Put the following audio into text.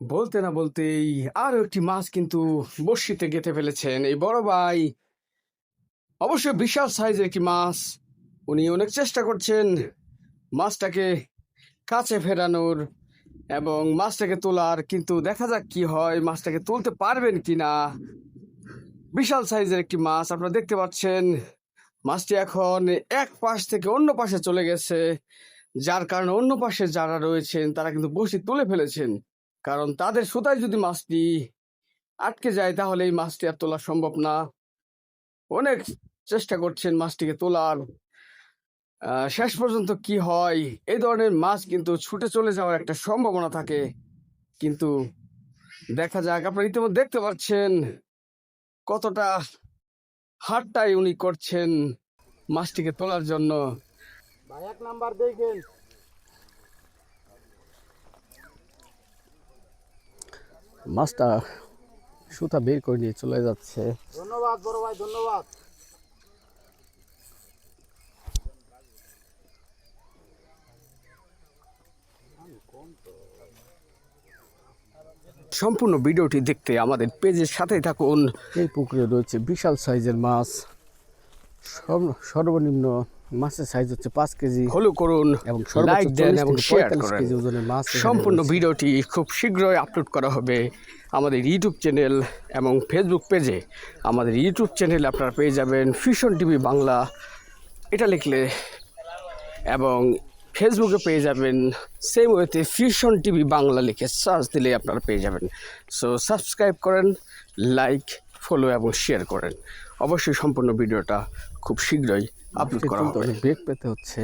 বলতে না বলতেই আরও একটি মাছ কিন্তু বড়শিতে গেঁথে ফেলেছেন এই বড় ভাই। অবশ্যই বিশাল সাইজের একটি মাছ। উনি অনেক চেষ্টা করছেন মাছটাকে কাছে ফেরানোর এবং মাছটাকে তোলার, কিন্তু দেখা যাক কি হয়, মাছটাকে তুলতে পারবেন কিনা বিশাল সাইজের একটি মাছ, আপনারা দেখতে পাচ্ছেন। মাছটি এখন এক পাশ থেকে অন্য পাশে চলে গেছে। যার কারণে অন্য পাশে যারা রয়েছেন, তারা কিন্তু বসি তুলে ফেলেছেন। কারণ তাদের সুতায় যদি মাছটি আটকে যায়, তাহলে এই মাছটি আর তোলা সম্ভব না। অনেক চেষ্টা করছেন মাছটিকে তোলার। শেষ পর্যন্ত কি হয়? এই ধরনের মাছ কিন্তু ছুটে চলে যাওয়ার একটা সম্ভাবনা থাকে। কিন্তু দেখা যাক, আপনারা ইতিমধ্যে দেখতে পাচ্ছেন কতটা হাটটাই উনি করছেন মাছটিকে তোলার জন্য। ভাই, এক নাম্বার দেখেন। মাছটা সুতা বের করে নিয়ে চলে যাচ্ছে। ধন্যবাদ বড় ভাই ধন্যবাদ। সম্পূর্ণ ভিডিওটি দেখতে আমাদের পেজের সাথেই থাকুন। এই পুকুরে রয়েছে বিশাল সাইজের মাছ। সর্ব- সর্বনিম্ন মাছের সাইজ হচ্ছে পাঁচ কেজি। হলো করুন এবং লাইক দেন এবং শেয়ার করেন কেজি ওজনের মাছ সম্পূর্ণ ভিডিওটি খুব শীঘ্রই আপলোড করা হবে আমাদের ইউটিউব চ্যানেল এবং ফেসবুক পেজে আমাদের ইউটিউব চ্যানেল আপনারা পেয়ে যাবেন ফিশন টিভি বাংলা এটা লিখলে। এবং ফেসবুকে পেয়ে যাবেন সেম ওয়েতে ফিশন টিভি বাংলা লিখে সার্চ দিলে আপনারা পেয়ে যাবেন। সো সাবস্ক্রাইব করেন লাইক ফলো এবং শেয়ার করেন। অবশ্যই সম্পূর্ণ ভিডিওটা খুব শীঘ্রই আপলোড করা হবে। বেগ পেতে হচ্ছে।